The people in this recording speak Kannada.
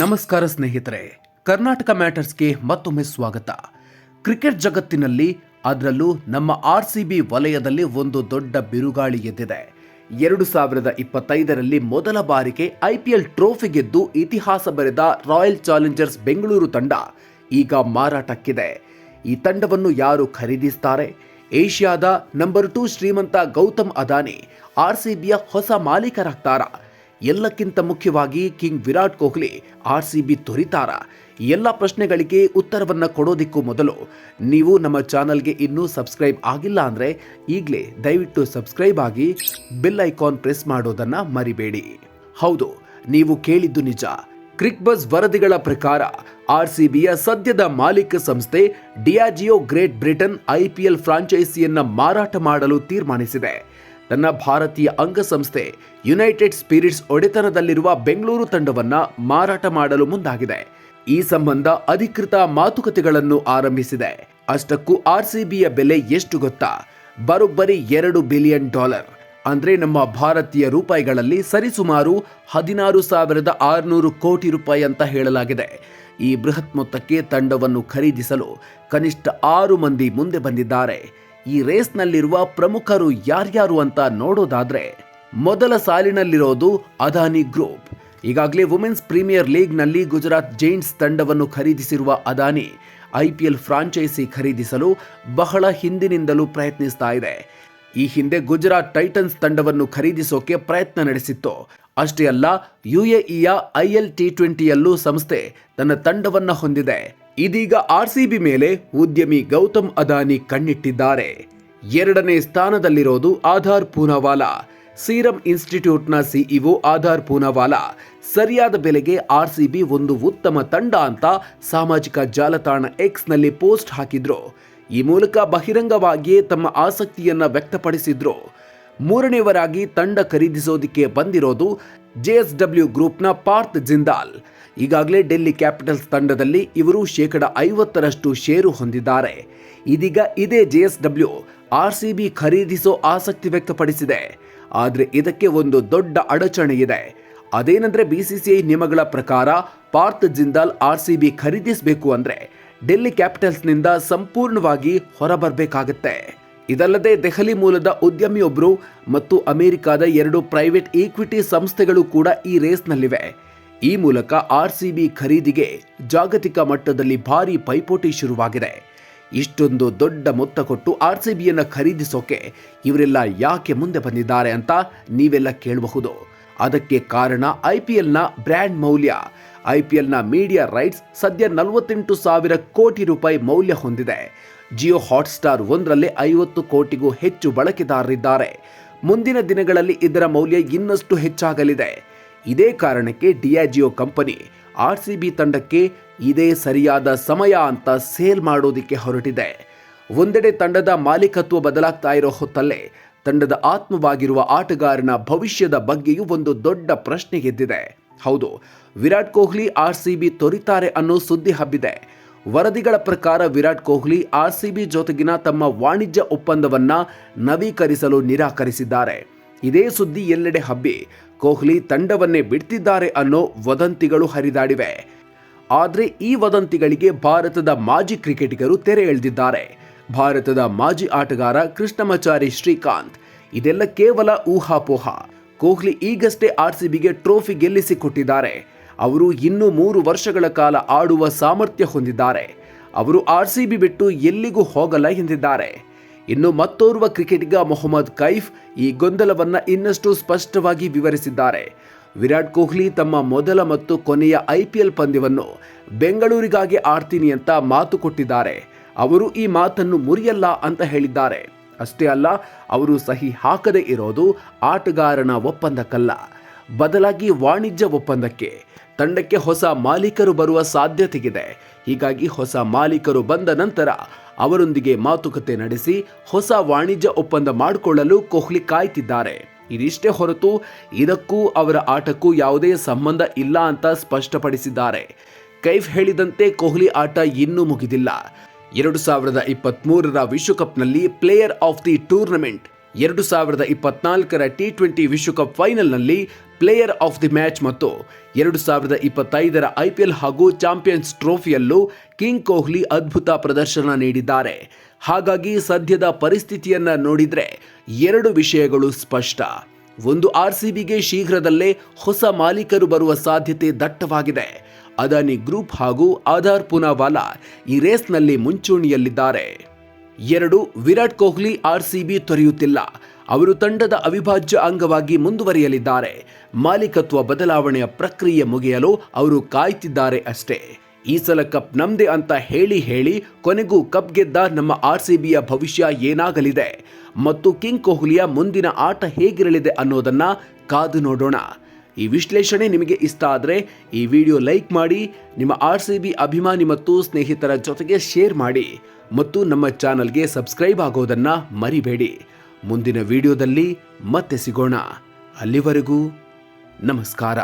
ನಮಸ್ಕಾರ ಸ್ನೇಹಿತರೆ, ಕರ್ನಾಟಕ ಮ್ಯಾಟರ್ಸ್ಗೆ ಮತ್ತೊಮ್ಮೆ ಸ್ವಾಗತ. ಕ್ರಿಕೆಟ್ ಜಗತ್ತಿನಲ್ಲಿ ಅದರಲ್ಲೂ ನಮ್ಮ ಆರ್ ಸಿ ಬಿ ವಲಯದಲ್ಲಿ ಒಂದು ದೊಡ್ಡ ಬಿರುಗಾಳಿ ಎದ್ದಿದೆ. ಎರಡು ಸಾವಿರದ ಇಪ್ಪತ್ತೈದರಲ್ಲಿ ಮೊದಲ ಬಾರಿಗೆ ಐಪಿಎಲ್ ಟ್ರೋಫಿ ಗೆದ್ದು ಇತಿಹಾಸ ಬರೆದ ರಾಯಲ್ ಚಾಲೆಂಜರ್ಸ್ ಬೆಂಗಳೂರು ತಂಡ ಈಗ ಮಾರಾಟಕ್ಕಿದೆ. ಈ ತಂಡವನ್ನು ಯಾರು ಖರೀದಿಸ್ತಾರೆ? ಏಷ್ಯಾದ ನಂಬರ್ ಟೂ ಶ್ರೀಮಂತ ಗೌತಮ್ ಅದಾನಿ, ಆರ್ ಸಿ ಬಿಯ ಹೊಸ ಮಾಲೀಕರಾಗ್ತಾರಾ? ಎಲ್ಲಕ್ಕಿಂತ ಮುಖ್ಯವಾಗಿ king Virat Kohli, R C B ತೊರಿತಾರ. ಎಲ್ಲ ಪ್ರಶ್ನೆಗಳಿಗೆ ಉತ್ತರವನ್ನು ಕೊಡೋದಿಕ್ಕೂ ಮೊದಲು ನೀವು ನಮ್ಮ ಚಾನಲ್ಗೆ ಇನ್ನೂ ಸಬ್ಸ್ಕ್ರೈಬ್ ಆಗಿಲ್ಲ ಅಂದರೆ ಈಗಲೇ ದಯವಿಟ್ಟು ಸಬ್ಸ್ಕ್ರೈಬ್ ಆಗಿ ಬೆಲ್ ಐಕಾನ್ ಪ್ರೆಸ್ ಮಾಡೋದನ್ನು ಮರಿಬೇಡಿ. ಹೌದು, ನೀವು ಕೇಳಿದ್ದು ನಿಜ. ಕ್ರಿಕ್ ಬಸ್ ವರದಿಗಳ ಪ್ರಕಾರ ಆರ್ ಸಿ ಬಿಯ ಸದ್ಯದ ಮಾಲೀಕ ಸಂಸ್ಥೆ ಡಿಯಾಜಿಯೋ ಗ್ರೇಟ್ ಬ್ರಿಟನ್ ಐಪಿಎಲ್ ಫ್ರಾಂಚೈಸಿಯನ್ನ ಮಾರಾಟ ಮಾಡಲು ತೀರ್ಮಾನಿಸಿದೆ. ತನ್ನ ಭಾರತೀಯ ಅಂಗಸಂಸ್ಥೆ ಯುನೈಟೆಡ್ ಸ್ಪಿರಿಟ್ಸ್ ಒಡೆತನದಲ್ಲಿರುವ ಬೆಂಗಳೂರು ತಂಡವನ್ನು ಮಾರಾಟ ಮಾಡಲು ಮುಂದಾಗಿದೆ. ಈ ಸಂಬಂಧ ಅಧಿಕೃತ ಮಾತುಕತೆಗಳನ್ನು ಆರಂಭಿಸಿದೆ. ಅಷ್ಟಕ್ಕೂ ಆರ್ಸಿಬಿಯ ಬೆಲೆ ಎಷ್ಟು ಗೊತ್ತಾ? ಬರೋಬ್ಬರಿ ಎರಡು ಬಿಲಿಯನ್ ಡಾಲರ್. ಅಂದ್ರೆ ನಮ್ಮ ಭಾರತೀಯ ರೂಪಾಯಿಗಳಲ್ಲಿ ಸರಿಸುಮಾರು ಹದಿನಾರು ಸಾವಿರದ ಆರುನೂರು ಕೋಟಿ ರೂಪಾಯಿ ಅಂತ ಹೇಳಲಾಗಿದೆ. ಈ ಬೃಹತ್ ಮೊತ್ತಕ್ಕೆ ತಂಡವನ್ನು ಖರೀದಿಸಲು ಕನಿಷ್ಠ ಆರು ಮಂದಿ ಮುಂದೆ ಬಂದಿದ್ದಾರೆ. ಈ ರೇಸ್ನಲ್ಲಿರುವ ಪ್ರಮುಖರು ಯಾರ್ಯಾರು ಅಂತ ನೋಡೋದಾದ್ರೆ ಮೊದಲ ಸಾಲಿನಲ್ಲಿರೋದು ಅದಾನಿ ಗ್ರೂಪ್. ಈಗಾಗಲೇ ವುಮೆನ್ಸ್ ಪ್ರೀಮಿಯರ್ ಲೀಗ್ನಲ್ಲಿ ಗುಜರಾತ್ ಜೈಂಟ್ಸ್ ತಂಡವನ್ನು ಖರೀದಿಸಿರುವ ಅದಾನಿ ಐಪಿಎಲ್ ಫ್ರಾಂಚೈಸಿ ಖರೀದಿಸಲು ಬಹಳ ಹಿಂದಿನಿಂದಲೂ ಪ್ರಯತ್ನಿಸ್ತಾ ಇದೆ. ಈ ಹಿಂದೆ ಗುಜರಾತ್ ಟೈಟನ್ಸ್ ತಂಡವನ್ನು ಖರೀದಿಸೋಕೆ ಪ್ರಯತ್ನ ನಡೆಸಿತ್ತು. ಅಷ್ಟೇ ಅಲ್ಲ, ಯುಎಇಯ ಐಎಲ್ ಟಿ ಟ್ವೆಂಟಿಯಲ್ಲೂ ಸಂಸ್ಥೆ ತನ್ನ ತಂಡವನ್ನು ಹೊಂದಿದೆ. ಇದೀಗ ಆರ್ಸಿಬಿ ಮೇಲೆ ಉದ್ಯಮಿ ಗೌತಮ್ ಅದಾನಿ ಕಣ್ಣಿಟ್ಟಿದ್ದಾರೆ. ಎರಡನೇ ಸ್ಥಾನದಲ್ಲಿರೋದು ಆಧಾರ್ ಪೂನಾವಾಲಾ. ಸೀರಂ ಇನ್ಸ್ಟಿಟ್ಯೂಟ್ನ ಸಿಇಒ ಆಧಾರ್ ಪೂನಾವಾಲಾ. ಸರಿಯಾದ ಬೆಲೆಗೆ ಆರ್ಸಿಬಿ ಒಂದು ಉತ್ತಮ ತಂಡ ಅಂತ ಸಾಮಾಜಿಕ ಜಾಲತಾಣ ಎಕ್ಸ್ನಲ್ಲಿ ಪೋಸ್ಟ್ ಹಾಕಿದ್ರು. ಈ ಮೂಲಕ ಬಹಿರಂಗವಾಗಿಯೇ ತಮ್ಮ ಆಸಕ್ತಿಯನ್ನ ವ್ಯಕ್ತಪಡಿಸಿದ್ರು. ಮೂರನೇವರಾಗಿ ತಂಡ ಖರೀದಿಸೋದಿಕ್ಕೆ ಬಂದಿರೋದು ಜೆಎಸ್ಡಬ್ಲ್ಯೂ ಗ್ರೂಪ್ನ ಪಾರ್ಥ್ ಜಿಂದಾಲ್. ಈಗಾಗಲೇ ಡೆಲ್ಲಿ ಕ್ಯಾಪಿಟಲ್ಸ್ ತಂಡದಲ್ಲಿ ಇವರು ಶೇಕಡ ಐವತ್ತರಷ್ಟು ಷೇರು ಹೊಂದಿದ್ದಾರೆ. ಇದೀಗ ಇದೇ ಜೆಎಸ್ಡಬ್ಲ್ಯೂ ಆರ್ ಸಿ ಬಿ ಖರೀದಿಸೋ ಆಸಕ್ತಿ ವ್ಯಕ್ತಪಡಿಸಿದೆ. ಆದರೆ ಇದಕ್ಕೆ ಒಂದು ದೊಡ್ಡ ಅಡಚಣೆ ಇದೆ. ಅದೇನೆಂದ್ರೆ ಬಿಸಿಸಿಐ ನಿಯಮಗಳ ಪ್ರಕಾರ Parth Jindal R C B ಖರೀದಿಸಬೇಕು ಅಂದರೆ ಡೆಲ್ಲಿ ಕ್ಯಾಪಿಟಲ್ಸ್ನಿಂದ ಸಂಪೂರ್ಣವಾಗಿ ಹೊರಬರಬೇಕಾಗತ್ತೆ. ಇದಲ್ಲದೆ ದೆಹಲಿ ಮೂಲದ ಉದ್ಯಮಿಯೊಬ್ಬರು ಮತ್ತು ಅಮೆರಿಕದ ಎರಡು ಪ್ರೈವೇಟ್ ಈಕ್ವಿಟಿ ಸಂಸ್ಥೆಗಳು ಕೂಡ ಈ ರೇಸ್ನಲ್ಲಿವೆ. ಈ ಮೂಲಕ ಆರ್ ಖರೀದಿಗೆ ಜಾಗತಿಕ ಮಟ್ಟದಲ್ಲಿ ಭಾರಿ ಪೈಪೋಟಿ ಶುರುವಾಗಿದೆ. ಇಷ್ಟೊಂದು ದೊಡ್ಡ ಮೊತ್ತ ಕೊಟ್ಟು ಆರ್ ಸಿ ಖರೀದಿಸೋಕೆ ಇವರೆಲ್ಲ ಯಾಕೆ ಮುಂದೆ ಬಂದಿದ್ದಾರೆ ಅಂತ ನೀವೆಲ್ಲ ಕೇಳಬಹುದು. ಅದಕ್ಕೆ ಕಾರಣ ಐ ಪಿ ಎಲ್ನ ಬ್ರ್ಯಾಂಡ್ ಮೌಲ್ಯ. ಐ ಪಿ ಎಲ್ನ ಮೀಡಿಯಾ ರೈಟ್ಸ್ ಸದ್ಯ ನಲವತ್ತೆಂಟು ಸಾವಿರ ಕೋಟಿ ರೂಪಾಯಿ ಮೌಲ್ಯ ಹೊಂದಿದೆ. ಜಿಯೋ ಹಾಟ್ಸ್ಟಾರ್ ಒಂದರಲ್ಲೇ ಐವತ್ತು ಕೋಟಿಗೂ ಹೆಚ್ಚು ಬಳಕೆದಾರರಿದ್ದಾರೆ. ಮುಂದಿನ ದಿನಗಳಲ್ಲಿ ಇದರ ಮೌಲ್ಯ ಇನ್ನಷ್ಟು ಹೆಚ್ಚಾಗಲಿದೆ. ಇದೇ ಕಾರಣಕ್ಕೆ Diageo company R C B ತಂಡಕ್ಕೆ ಇದೇ ಸರಿಯಾದ ಸಮಯ ಅಂತ ಸೇಲ್ ಮಾಡೋದಕ್ಕೆ ಹೊರಟಿದೆ. ಒಂದೆಡೆ ತಂಡದ ಮಾಲೀಕತ್ವ ಬದಲಾಗ್ತಾ ಇರೋ ಹೊತ್ತಲ್ಲೇ ತಂಡದ ಆತ್ಮವಾಗಿರುವ ಆಟಗಾರನ ಭವಿಷ್ಯದ ಬಗ್ಗೆಯೂ ಒಂದು ದೊಡ್ಡ ಪ್ರಶ್ನೆ ಗೆದ್ದಿದೆ ಹೌದು, Virat Kohli R C B ತೊರಿತಾರೆ ಅನ್ನೋ ಸುದ್ದಿ ಹಬ್ಬಿದೆ. ವರದಿಗಳ ಪ್ರಕಾರ Virat Kohli R C B ಜೊತೆಗಿನ ತಮ್ಮ ವಾಣಿಜ್ಯ ಒಪ್ಪಂದವನ್ನು ನವೀಕರಿಸಲು ನಿರಾಕರಿಸಿದ್ದಾರೆ. ಇದೇ ಸುದ್ದಿ ಎಲ್ಲೆಡೆ ಹಬ್ಬಿ, ಕೊಹ್ಲಿ ತಂಡವನ್ನೇ ಬಿಡ್ತಿದ್ದಾರೆ ಅನ್ನೋ ವದಂತಿಗಳು ಹರಿದಾಡಿವೆ. ಆದರೆ ಈ ವದಂತಿಗಳಿಗೆ ಭಾರತದ ಮಾಜಿ ಕ್ರಿಕೆಟಿಗರು ತೆರೆ ಎಳೆದಿದ್ದಾರೆ. ಭಾರತದ ಮಾಜಿ ಆಟಗಾರ ಕೃಷ್ಣಮಚಾರಿ ಶ್ರೀಕಾಂತ್, ಇದೆಲ್ಲ ಕೇವಲ ಊಹಾಪೋಹ. ಕೊಹ್ಲಿ ಈಗಷ್ಟೇ ಆರ್ಸಿಬಿಗೆ ಟ್ರೋಫಿ ಗೆಲ್ಲಿಸಿ ಕೊಟ್ಟಿದ್ದಾರೆ ಅವರು ಇನ್ನೂ ಮೂರು ವರ್ಷಗಳ ಕಾಲ ಆಡುವ ಸಾಮರ್ಥ್ಯ ಹೊಂದಿದ್ದಾರೆ. ಅವರು ಆರ್ಸಿಬಿ ಬಿಟ್ಟು ಎಲ್ಲಿಗೂ ಹೋಗಲ್ಲ ಎಂದಿದ್ದಾರೆ. ಇನ್ನು ಮತ್ತೋರ್ವ ಕ್ರಿಕೆಟಿಗ ಮೊಹಮ್ಮದ್ ಕೈಫ್ ಈ ಗೊಂದಲವನ್ನ ಇನ್ನಷ್ಟು ಸ್ಪಷ್ಟವಾಗಿ ವಿವರಿಸಿದ್ದಾರೆ. ವಿರಾಟ್ ಕೊಹ್ಲಿ ತಮ್ಮ ಮೊದಲ ಮತ್ತು ಕೊನೆಯ ಐಪಿಎಲ್ ಪಂದ್ಯವನ್ನು ಬೆಂಗಳೂರಿಗಾಗಿ ಆಡ್ತೀನಿ ಅಂತ ಮಾತು ಕೊಟ್ಟಿದ್ದಾರೆ. ಅವರು ಈ ಮಾತನ್ನು ಮುರಿಯಲ್ಲ ಅಂತ ಹೇಳಿದ್ದಾರೆ. ಅಷ್ಟೇ ಅಲ್ಲ, ಅವರು ಸಹಿ ಹಾಕದೇ ಇರೋದು ಆಟಗಾರನ ಒಪ್ಪಂದಕ್ಕಲ್ಲ. ಬದಲಾಗಿ ವಾಣಿಜ್ಯ ಒಪ್ಪಂದಕ್ಕೆ, ತಂಡಕ್ಕೆ ಹೊಸ ಮಾಲೀಕರು ಬರುವ ಸಾಧ್ಯತೆಗಿದೆ. ಹೀಗಾಗಿ ಹೊಸ ಮಾಲೀಕರು ಬಂದ ನಂತರ ಅವರೊಂದಿಗೆ ಮಾತುಕತೆ ನಡೆಸಿ ಹೊಸ ವಾಣಿಜ್ಯ ಒಪ್ಪಂದ ಮಾಡಿಕೊಳ್ಳಲು ಕೊಹ್ಲಿ ಕಾಯ್ತಿದ್ದಾರೆ. ಇದಿಷ್ಟೇ ಹೊರತು ಇದಕ್ಕೂ ಅವರ ಆಟಕ್ಕೂ ಯಾವುದೇ ಸಂಬಂಧ ಇಲ್ಲ ಅಂತ ಸ್ಪಷ್ಟಪಡಿಸಿದ್ದಾರೆ. ಕೈಫ್ ಹೇಳಿದಂತೆ ಕೊಹ್ಲಿ ಆಟ ಇನ್ನೂ ಮುಗಿದಿಲ್ಲ. ಎರಡು ಸಾವಿರದ ಇಪ್ಪತ್ಮೂರರ ವಿಶ್ವಕಪ್ನಲ್ಲಿ ಪ್ಲೇಯರ್ ಆಫ್ ದಿ ಟೂರ್ನಮೆಂಟ್, ಎರಡು ಸಾವಿರದ ಇಪ್ಪತ್ನಾಲ್ಕರ ಟಿ ಟ್ವೆಂಟಿ ವಿಶ್ವಕಪ್ ಫೈನಲ್ನಲ್ಲಿ ಪ್ಲೇಯರ್ ಆಫ್ ದಿ ಮ್ಯಾಚ್ ಮತ್ತು ಎರಡು ಸಾವಿರದ ಇಪ್ಪತ್ತೈದರ ಐಪಿಎಲ್ ಹಾಗೂ ಚಾಂಪಿಯನ್ಸ್ ಟ್ರೋಫಿಯಲ್ಲೂ ಕಿಂಗ್ ಕೊಹ್ಲಿ ಅದ್ಭುತ ಪ್ರದರ್ಶನ ನೀಡಿದ್ದಾರೆ. ಹಾಗಾಗಿ ಸದ್ಯದ ಪರಿಸ್ಥಿತಿಯನ್ನ ನೋಡಿದರೆ ಎರಡು ವಿಷಯಗಳು ಸ್ಪಷ್ಟ. ಒಂದು ಆರ್ ಸಿ ಬಿಗೆ ಶೀಘ್ರದಲ್ಲೇ ಹೊಸ ಮಾಲೀಕರು ಬರುವ ಸಾಧ್ಯತೆ ದಟ್ಟವಾಗಿದೆ. ಅದಾನಿ ಗ್ರೂಪ್ ಹಾಗೂ ಆಧಾರ್ ಪುನಾವಾಲಾ ಈ ರೇಸ್ನಲ್ಲಿ ಮುಂಚೂಣಿಯಲ್ಲಿದ್ದಾರೆ. ಎರಡು, Virat Kohli R C B ತೊರೆಯುತ್ತಿಲ್ಲ. ಅವರು ತಂಡದ ಅವಿಭಾಜ್ಯ ಅಂಗವಾಗಿ ಮುಂದುವರಿಯಲಿದ್ದಾರೆ. ಮಾಲೀಕತ್ವ ಬದಲಾವಣೆಯ ಪ್ರಕ್ರಿಯೆ ಮುಗಿಯಲು ಅವರು ಕಾಯ್ತಿದ್ದಾರೆ ಅಷ್ಟೇ. ಈ ಸಲ ಕಪ್ ನಮ್ದೇ ಅಂತ ಹೇಳಿ ಹೇಳಿ ಕೊನೆಗೂ ಕಪ್ ಗೆದ್ದ ನಮ್ಮ ಆರ್ ಸಿಬಿಯ ಭವಿಷ್ಯ ಏನಾಗಲಿದೆ? ಮತ್ತು ಕಿಂಗ್ ಕೊಹ್ಲಿಯ ಮುಂದಿನ ಆಟ ಹೇಗಿರಲಿದೆ ಅನ್ನೋದನ್ನ ಕಾದು ನೋಡೋಣ. ಈ ವಿಶ್ಲೇಷಣೆ ನಿಮಗೆ ಇಷ್ಟ ಆದರೆ ಈ ವಿಡಿಯೋ ಲೈಕ್ ಮಾಡಿ, ನಿಮ್ಮ ಆರ್ ಸಿ ಬಿ ಅಭಿಮಾನಿ ಮತ್ತು ಸ್ನೇಹಿತರ ಜೊತೆಗೆ ಶೇರ್ ಮಾಡಿ ಮತ್ತು ನಮ್ಮ ಚಾನಲ್ಗೆ ಸಬ್ಸ್ಕ್ರೈಬ್ ಆಗೋದನ್ನು ಮರಿಬೇಡಿ. ಮುಂದಿನ ವಿಡಿಯೋದಲ್ಲಿ ಮತ್ತೆ ಸಿಗೋಣ. ಅಲ್ಲಿವರೆಗೂ ನಮಸ್ಕಾರ.